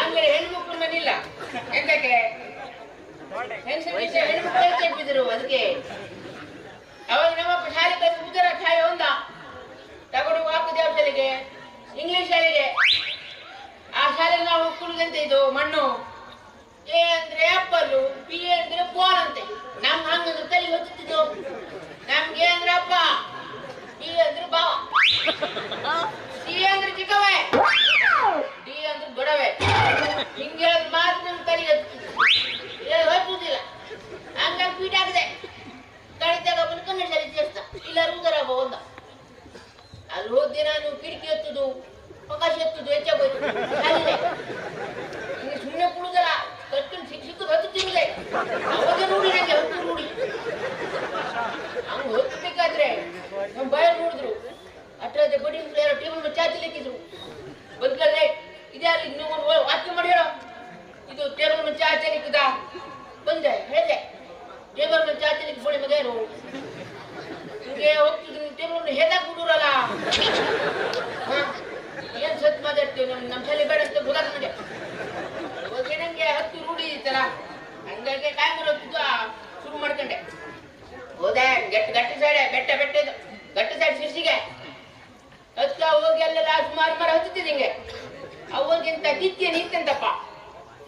ಆಮೇಲೆ ಹೆಣ್ಮಕ್ಳು ಮನಿಲ್ಲ ಎಂತಕ್ಕೆ? ಹೆಣ್ಮಕ್ಳು ಅದಕ್ಕೆ? ಅವಾಗ ನಮ್ಮಪ್ಪ ಶಾಲೆ ಕಲಿಸಿ ಗುಜರಾತ್ ಶಾಲೆ ಒಂದ. ತಗೊಂಡು ಹಾಕಿದೆ ಯಾವ ಇಂಗ್ಲಿಷ್ ಶಾಲೆಗೆ. ಆ ಶಾಲೆ ನಾವು ಕುಳಿದಂತ ಇದು, ಮಣ್ಣು? ಎ ಅಂದ್ರೆ ಅಪ್ಪಲು, ಪಿ ಅಂದ್ರೆ ಪೋಲ್ ಅಂತೆ. ನಮ್ಗೆ ಹಂಗಂದ್ರೆ ತಲೆ ಹೊತ್ತಿದ್ದು ನಮ್ಗೆ ಅಂದ್ರೆ ಅಪ್ಪ ಪಿ ಅಂದ್ರೆ ಬಾ ಸಿ ಅಂದ್ರೆ ಚಿಕ್ಕವೇ. ಡಿ ಅಂದ್ರೆ ದೊಡವೆ ಹಿಂಗೆ ಹೇಳಿದ್ರೆ ಮಾತ್ರ ನಮ್ ತಲೆಗೆ ಹೊತ್ತುದಿಲ್ಲ ಹಂಗಾಗಿ ಪೀಠ ಆಗಿದೆ ಕಡಿತಾಗ ಬಂದು ಕನ್ನಡ ಶಾಲೆ ಸೇರ್ತ ಇಲ್ಲ ರೂದರ ಒಂದ ಅಲ್ಲಿ ಹೋದ್ದೆ ನಾನು ಕಿಟಕಿ ಎತ್ತುದು ಅವಕಾಶ ಎತ್ತುದು ಹೆಚ್ಚಾಗೋಯ್ತು ಅಲ್ಲಿದೆ ಹಿಂಗೆ ಸುಮ್ಮನೆ ಕುಡುದಲ್ಲ ಕಟ್ಕೊಂಡು ಸಿಕ್ಕ ಸಿಕ್ಕದು ಹೊತ್ತು ತಿರುಗಿದೆ ಅವಾಗ ನೋಡಿ ನಂಗೆ ಹೊತ್ತು ನೋಡಿ ಹಂಗೆ ಹೊತ್ತಬೇಕಾದ್ರೆ ನಮ್ಮ ಭಯ ನೋಡಿದ್ರು ಅಟ್ರಾದೆ ಬಡಿ ಯಾರೋ ಟೇಬಲ್ ಮೇಲೆ ಚಾಚಿ ಲೆಕ್ಕಿದ್ರು ಬದುಕಲ್ಲೇ ಇದ್ಯಾರು ಇನ್ನೂ ಒಂದು ವಾಕ್ಯ ಮಾಡಿ ಹೇಳೋ. ಇದು ಟೇಬಲ್ ಮೇಲೆ ಆಚರಿಕದ ಬಂದೆ, ಹೇಳಿದೆ. ದೇವರ ಚಾಚಿ ಲೆಕ್ಕ ಬೋಳಿ ಮಗ ಏನು ಹಿಂಗೆ ಹೋಗ್ತಿದ್ರು ಟೇಬಲ್ ಹೇದಾಕ್ ಬಿಡುರಲ್ಲ ಏನ್ ಸತ್ ಮಾತಾಡ್ತೀವಿ ನಮ್ ನಮ್ಮ ಶಾಲೆ ಬೇಡ ಅಂತ ಗೊತ್ತಾಗ್ತದೆ ನನಗೆ ಇವಾಗ ನಂಗೆ ಹತ್ತು ರೂಢಿ ಇತ್ತಲ್ಲ ಹಂಗಾಗಿ ಕಾಯಿ ಹೋಗ್ತಿದ್ದು ಶುರು ಮಾಡ್ಕೊಂಡೆ ಹೋದೆ ಗಟ್ಟ ಗಟ್ಟ ಸೈಡೆ ಬೆಟ್ಟ ಬೆಟ್ಟ ಇದು ಗಟ್ಟ ಸೈಡ್ ಶಿರ್ಸಿಗೆ ಹತ್ತ ಹೋಗಿ ಅಲ್ಲೆಲ್ಲ ಸುಮಾರು ಮರ ಹತ್ತಿದ್ದೆ ಹಿಂಗೆ ನಿಂತಪ್ಪ ನಿಂತಂತಪ್ಪ.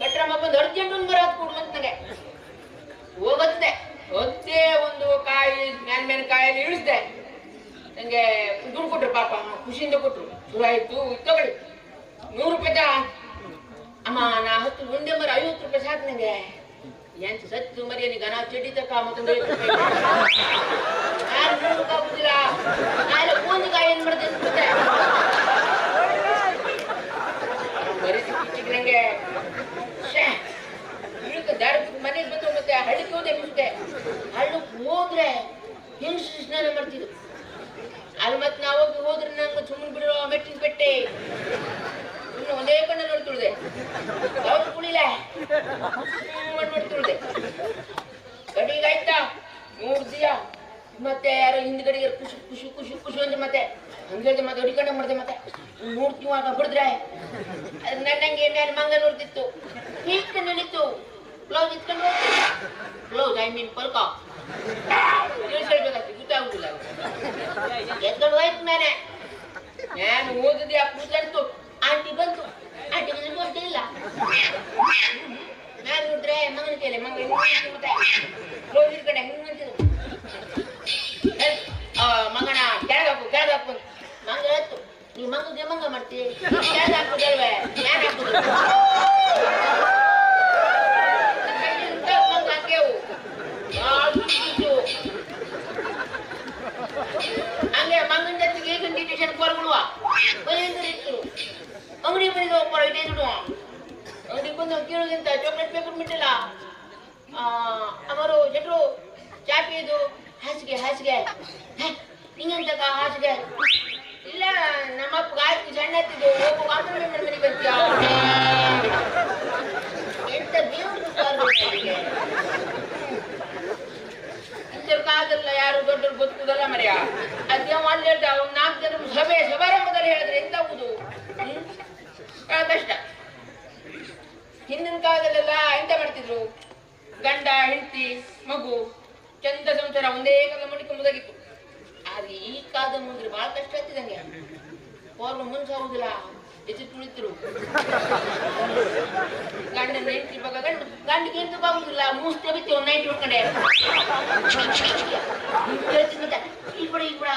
ಗಟ್ರಮ್ಮ ಬಂದು ಅರ್ಜೆಂಟ್ ಒಂದು ಬರೋದು ಕೊಡು ಅಂತ ನನಗೆ ಹೋಗುತ್ತೆ. ಒಂದೇ ಒಂದು ಕಾಯಿ ಮ್ಯಾನ್ ಮ್ಯಾನ್ ಕಾಯಲ್ಲಿ ಇಳಿಸ್ದೆ. ನಂಗೆ ದುಡ್ಡು ಕೊಟ್ರು ಪಾಪ ಖುಷಿಯಿಂದ ಕೊಟ್ರು. ಶುರು ಆಯ್ತು ತಗೊಳ್ಳಿ. ನೂರು ರೂಪಾಯಿ. ಅಮ್ಮ, ನಾ ಹತ್ತು ಮುಂದೆ ಮರ, ಐವತ್ತು ರೂಪಾಯಿ ಸಾಕು ನಂಗೆ. ಎಂತ ಸತ್ತು ಮರಿ ನೀ ಗನ ಚಡ್ಡಿ ತಕ್ಕ ಮತ್ತೊಂದು ಐವತ್ತು ರೂಪಾಯಿ ಆಗುದಿಲ್ಲ. ಕೋಂಜಿಕಾಯಿ ಏನ್ ಮಾಡ್ದೆ ಅಂತ ಗೊತ್ತೇ? ಮರಿ ಸಿಕ್ಕಿಗೆ ನಂಗೆ ಶ್ಯಾ. ಇಳ್ಕ ಮನೆಗೆ ಬಂದು ಮತ್ತೆ ಹಳ್ಳಿಗೆ ಮುಂದೆ ಹಳ್ಳಕ್ಕೆ ಹೋದ್ರೆ ಹಿಂಸೆ ಸ್ನಾನ ಮಾಡ್ತಿದ್ರು? ಅಲ್ಲಿ ಮತ್ತೆ ನಾವು ಹೋಗಿ ಹೋದ್ರೆ ನಂಗೆ ಸುಮ್ಮನೆ ಬಿಡೋ ಮೆಟ್ಟಿನ ಬೆಟ್ಟೆ ಇನ್ನು ಒಂದೇ ಕಣ್ಣ ನೋಡ್ತುಳ್ದೆ ಯಾವ್ದು ಕುಳಿಲ ನೋಡ್ತುಳ್ದೆ ಆಯ್ತಾ? ದಿಯ ಮತ್ತೆ ಯಾರೋ ಹಿಂದ್ಗಡೆಗೆ ಖುಷಿ ಖುಷಿ ಖುಷಿ ಖುಷಿ ಅಂದ್ರೆ ಮತ್ತೆ. ಹಂಗೆ ಮತ್ತೆ ಹೊಡಿಕೊಂಡೆ ಮಾಡಿದೆ ಮತ್ತೆ. ನೋಡ್ತೀವ ಬಿಡಿದ್ರೆ ನನ್ನಂಗೆ ಮೇಲೆ ಮಂಗ ನೋಡ್ತಿತ್ತು. ಹೀಗೆ ನಡೀತು ಬ್ಲೌಸ್ ಇಟ್ಕೊಂಡು ಬ್ಲೌಸ್ ಐ ಮೀನ್ ಪಲ್ಕ ತಿಳಿಸ್ಕೊಳ್ಬೇಕಾಗ್ತದೆ ಗೊತ್ತಾಗುದಿಲ್ಲ ಎತ್ಕೊಂಡು ಹೋಯ್ತು ಮೇಲೆ ನಾನು ಓದಿದೆ ಆ ಕೂತ್ಕೊಂಡು ಆಂಟಿ ಬಂತು ಆಂಟಿ ಬಂದ್ರೆ ಗೊತ್ತೇ ಇಲ್ಲ ನಾನು ನೋಡಿದ್ರೆ ಮಗನ ಕೇಳಿ ಮಗ ಮತ್ತೆ ಬ್ಲೌಸ್ ಇಟ್ಕೊಂಡೆ ಹೆಂಗ್ ಅಂತಿದ್ರು ಏ, ಆ, ಮಂಗನ ಕೆಳಗಾಕು ಕೆಳಗಾಕು ಮಂಗ ಹೇಳ್ತು ನೀ ಮಂಗಗೆ ಮಂಗ ಮಾಡ್ತಿ ಕೆಳಗೆ ಹಾಕುದಲ್ವೇ ನಾನು ಹಾಕುದು ಬಂದಿದ್ದು ಒಬ್ಬರು ಇದೇ ದುಡುವ ಅಂಗಡಿ ಬಂದು ಕೇಳೋದಿಂತ ಚಾಕ್ಲೇಟ್ ಪೇಪರ್ ಮಿಟ್ಟಿಲ್ಲ ಅವರು ಜನರು ಚಾಪಿ ಇದು ಹಾಸಿಗೆ ಹಾಸಿಗೆ ಹೇ, ಹಿಂಗಂತಕ ಹಾಸಿಗೆ ಹಿಂದಿನ ಕಾಲದಲ್ಲೆಲ್ಲ ಎಂತ ಮಾಡ್ತಿದ್ರು? ಗಂಡ, ಹೆಂಡತಿ, ಮಗು, ಚಂದ ಸಂಸಾರ ಒಂದೇ ಕಾಲ ಮಾಡಿಕೊಂಬುದಾಗಿತ್ತು ಆದ್ರೆ ಈ ಕಾಲದ ಮುಂದ್ರೆ ಬಹಳ ಕಷ್ಟ ಆಗ್ತಿದಂಗೆ. ಅವ್ರು ಮುನ್ಸಾಗುದಿಲ್ಲ ಎದ್ದು ತುಳಿತರು ಗಂಡನ ಹೆಂಡತಿ ಬಗ್ಗೆ ಗಂಡ, ಗಂಡಿಗೆ ಎಂತ ಬಾಗುದಿಲ್ಲ ಮೂಸ್ತ ಬಿತ್ತಿ ಒಂದ್ ನೈಟ್ ಹೊಡ್ಕೊಂಡೆ ಈ ಬಿಡ ಈ ಬಿಡ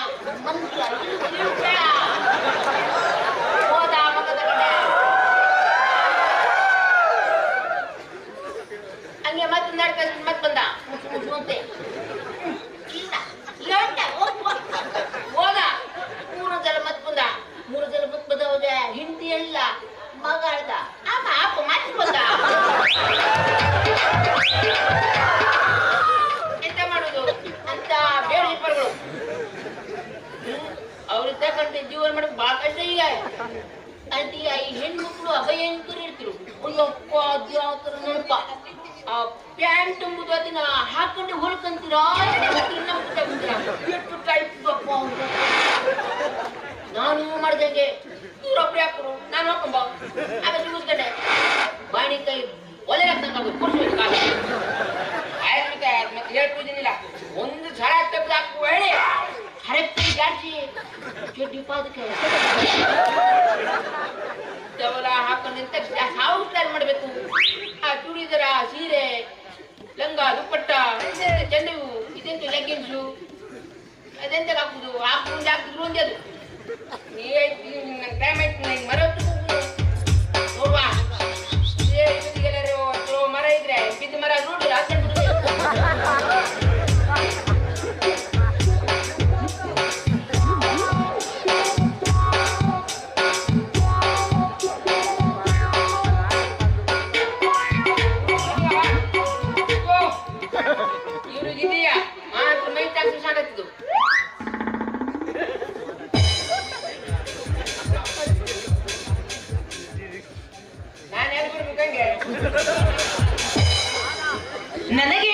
ಹೆಣ್ಮಕ್ಳು ಅಭಯಂಕರ ಇರ್ತಿರು ಅಯ್ಯಪ್ಪ ಅದು ಯಾವ ಥರ ನೆನಪ. ಆ ಪ್ಯಾಂಟ್ ಎಂಬುದು ಅದನ್ನ ಹಾಕೊಂಡು ಹೊಲ್ಕಂತೀರಾ ಎಷ್ಟು ಟೈಪ್ ಬಪ್ಪ ನಾನು ಮಾಡ್ದಂಗೆ ಇವ್ರೊಬ್ರು ಹಾಕರು ನಾನು ಹಾಕೊಂಬ ಆಮೇಲೆ ಮುಗಿಸ್ಕೊಂಡೆ ಬಾಣಿಕಾಯಿ ಒಲೆ ಹಾಕ್ತಂಗ ಅದೆಂತ ಹಾಕುದು ಹಾಕುದು ಹಾಕಿದ್ರು ಒಂದೇ ಅದು ನೀ ಟೈಮ್ ಆಯ್ತು ನಂಗೆ ಮರ ನನಗೆ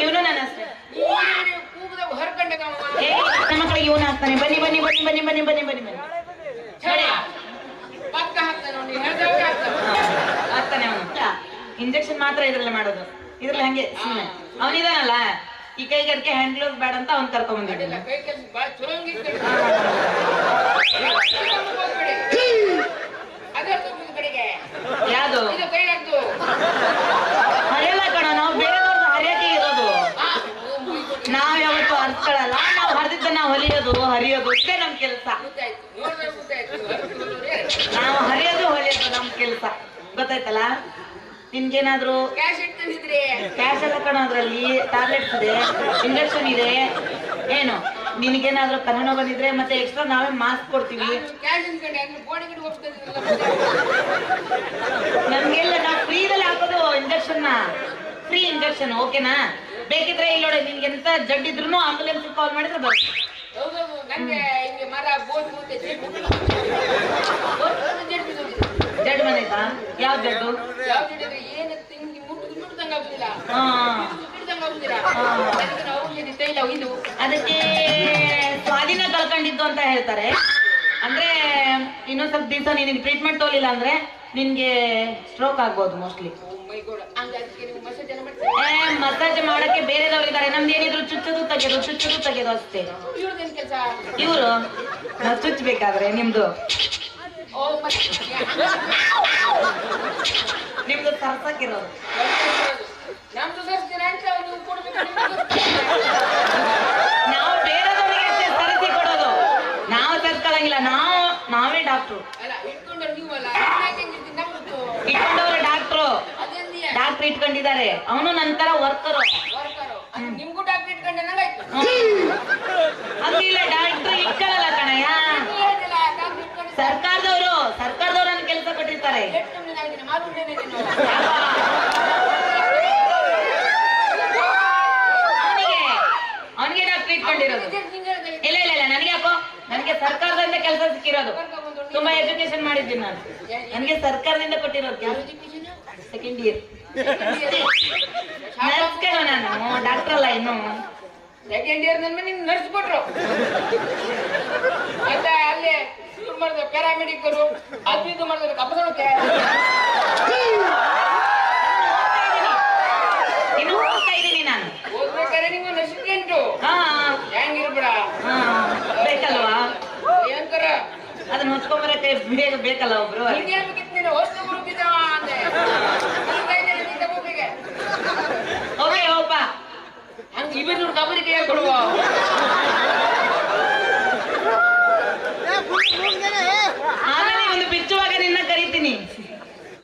ಇವನು ನನ್ನ ಅಷ್ಟೇ ನಮ್ಮ ಕಡೆ ಇವನು ಹಾಕ್ತಾನೆ. ಬನ್ನಿ ಬನ್ನಿ ಬನ್ನಿ ಬನ್ನಿ ಬನ್ನಿ ಬನ್ನಿ ಬನ್ನಿ ಬನ್ನಿ. ಹಾಕ್ತಾನೆ ಅವ್ನು. ಇಂಜೆಕ್ಷನ್ ಮಾತ್ರ ಇದ್ರಲ್ಲ ಮಾಡೋದು. ಇದ್ರಲ್ಲಿ ಹಂಗೆ ಸುಮ್ಮನೆ ಅವನಿದಾನಲ್ಲ ಈ ಕೈಗಾರಿಕೆ ಹ್ಯಾಂಡ್ ಗ್ಲೋಸ್ ಬೇಡ ಅಂತ ಅವ್ನು ಕರ್ಕೊಂಡ್ ಅಡ್ಡಿಲ್ಲ, ಬಂದಿದ್ದಾನೆ ಕೈ ಕೆಲಸ ಭಾಳ ಚಲೋ ಹಂಗಿತ್ತು ಅದರ ತಗೊಂಡು ಕಡೆಗೆ ಯಾವುದು ಇದು ಕೈ ಹಾಕ್ತು ಹರಿಯಲ್ಲ ಕಣ ನಾವು ಬೇರೆದವ್ರದ್ದು ಹರಿಯಕ್ಕೆ ಇರೋದು ಆ, ಓ, ಮುಗಿತು. ನಾವ್ ಯಾವತ್ತು ಹರ್ಸ್ಕೊಳಲ್ಲ ನಾವು ಹರಿದಿದ್ದ ನಾವು ಹೊಲಿಯೋದು ಹರಿಯೋದು ಇದೇ ನಮ್ ಕೆಲಸ. ನಾವು ಹರಿಯೋದು ಹೊಲಿಯೋದು ನಮ್ ಕೆಲಸ. ಗೊತ್ತಾಯ್ತಲ್ಲ? ನಿನ್ಗೇನಾದ್ರೂ ಕ್ಯಾಶ್ ಕ್ಯಾಶ್ ಎಲ್ಲ ಕಣ ಅದ್ರಲ್ಲಿ. ಟ್ಯಾಬ್ಲೆಟ್ಸ್ ಇದೆ ಇಂಜೆಕ್ಷನ್ ಇದೆ. ಏನು? ನಿನಗೇನಾದ್ರೂ ಕನ್ನಡ ಬಂದಿದ್ರೆ ಮತ್ತೆ ಎಕ್ಸ್ಟ್ರಾ ನಾವೇ ಮಾಸ್ಕ್ ಕೊಡ್ತೀವಿ. ನಮ್ಗೆಲ್ಲ ನಾವು ಫ್ರೀದಲ್ಲಿ ಹಾಕೋದು ಇಂಜೆಕ್ಷನ್ ಫ್ರೀ ಇಂಜೆಕ್ಷನ್ ಓಕೆನಾ ಬೇಕಿದ್ರೆ ಇಲ್ಲೋಡೆ ನೋಡಿ ನಿನ್ಗೆ ಎಂತ ಜಡ್ ಇದ್ರು ಆಂಬುಲೆನ್ಸ್ ಕಾಲ್ ಮಾಡಿದ್ರೆ ಬರುತ್ತೆ. ಹಿಂಗೆ ಮರ ಬೋಟ್ ಜೇಡ್ ಜೇಡ್ ಯಾವ ಜಡ್ಡು? ಯಾವ ಜೇಡ್ ಅಂದ್ರೆ ಏನು ತಿಂಗಿ ಮುಟ್ಟು ಮುಟ್ಟದಂಗ ಆಗುದಿಲ್ಲ ಹಾ. ಮುಟ್ಟದಂಗ ಆಗುದಿಲ್ಲ ಹಾ. ಅದಕ್ಕೆ ನಾವು ಔಷಧಿ ತೈಲ ಇದು. ಅದಕ್ಕೆ ಸ್ವಾಧೀನ ಕಳ್ಕೊಂಡಿದ್ದು ಅಂತ ಹೇಳ್ತಾರೆ. ಅಂದ್ರೆ ಇನ್ನೊಂದ್ ಸ್ವಲ್ಪ ದಿವಸ ನಿನಗೆ ಟ್ರೀಟ್ಮೆಂಟ್ ತೋಲಿಲ್ಲ ಅಂದ್ರೆ ನಿನ್ಗೆ ಸ್ಟ್ರೋಕ್ ಆಗ್ಬೋದು ಮೋಸ್ಟ್ಲಿ ಓ ಮೈ ಗಾಡ್ ಹಂಗ ಅದಕ್ಕೆ ನೀವು ಮಸಾಜ್ ಮಾಡಕ್ಕೆ ಬೇರೆದವ್ರು ಇದ್ದಾರೆ ನಮ್ದು ಏನಿದ್ರು ಚುಚ್ಚದು ತೆಗೆದು ಚುಚ್ಚದು ತೆಗೆದು ಅಷ್ಟೇ. ಇವರು? ಚುಚ್ಚಬೇಕಾದ್ರೆ ನಿಮ್ದು? ನಿಮ್ದು ತರ್ಸಕ್ಕಿರೋದು ನಾವು ಬೇರೆದವರಿಗೆ ತರತಿ ಕೊಡೋದು. ನಾವು ತರ್ಕೊಳಂಗಿಲ್ಲ ನಾವು, ನಾವೇ ಡಾಕ್ಟ್ರು. ಡಾಕ್ಟ್ರ್ ಇಟ್ಕೊಂಡಿದ್ದಾರೆ. ಅವನು ನಂತರ ವರ್ಕರು ನಿಮ್ಗೂ ಡಾಕ್ಟರ್ ಇಟ್ಕೊಂಡೆ ಹಂಗಿಲ್ಲ ಡಾಕ್ಟ್ರು ಇಟ್ಕೊಳ್ಳಲ್ಲ ಕಣಯ್ಯ. ಸರ್ಕಾರದವರು ಸರ್ಕಾರದವ್ರು ಕೆಲಸ ಕೊಟ್ಟಿರ್ತಾರೆ. ನೀನು ಅವನಿಗೆ ಡಾಕ್ಟರ್ ಡಾಕ್ಟ್ರ್ ಇಟ್ಕೊಂಡಿರೋದು. ಇಲ್ಲ ಇಲ್ಲ ಇಲ್ಲ ನನಗೆ ಯಾಕೋ ನನಗೆ ಸರ್ಕಾರದಿಂದ ಕೆಲಸ ಸಿಕ್ಕಿರೋದು. ತುಂಬಾ ಎಜುಕೇಶನ್ ಮಾಡಿದ್ದೀನಿ ನಾನು. ನನಗೆ ಸರ್ಕಾರದಿಂದ ಕೊಟ್ಟಿರೋದು ಸೆಕೆಂಡ್ ಇಯರ್ ನರ್ಸ್ಗಳು ನಾನು ಡಾಕ್ಟರ್ ಅಲ್ಲ ಇನ್ನು ಸೆಕೆಂಡ್ ಇಯರ್ ನನ್ನ ನಿಮ್ಗೆ ನಡ್ಸ್ಕೊಟ್ರು ಮತ್ತೆ ಅಲ್ಲಿ ಇವ್ರು ಮಾಡಿದ್ರು ಪ್ಯಾರಾಮೆಡಿಕರು ಅದು ಇದು ಮಾಡಿದ್ರು ಇನ್ನು ಹೋಗ್ತಾ ನಾನು ಓದ್ಬೇಕಾದ್ರೆ ನೀವು ನರ್ಸಿಕೆಂಟು ಹೆಂಗಿರ್ಬೇಡ ಬೇಕಲ್ವಾ ಏನಂತಾರ ಅದನ್ನ ಹೊತ್ಕೊಂಬರಕ್ಕೆ ಬೇಗ ಬೇಕಲ್ಲ ಒಬ್ರು? ಹಿಂಗೆ ಹೇಳ್ಬೇಕಿತ್ತು ನೀನು? ಹೊಸ್ತು ಗುರುತಿದ್ದಾವ ಅಂದೆ. ಇಬ್ಬರು ಕಬರಿಗೆ ಕೊಡುವ ಆಮೇಲೆ ಒಂದು ಬಿಚ್ಚುವಾಗ ನಿನ್ನ ಕರಿತೀನಿ.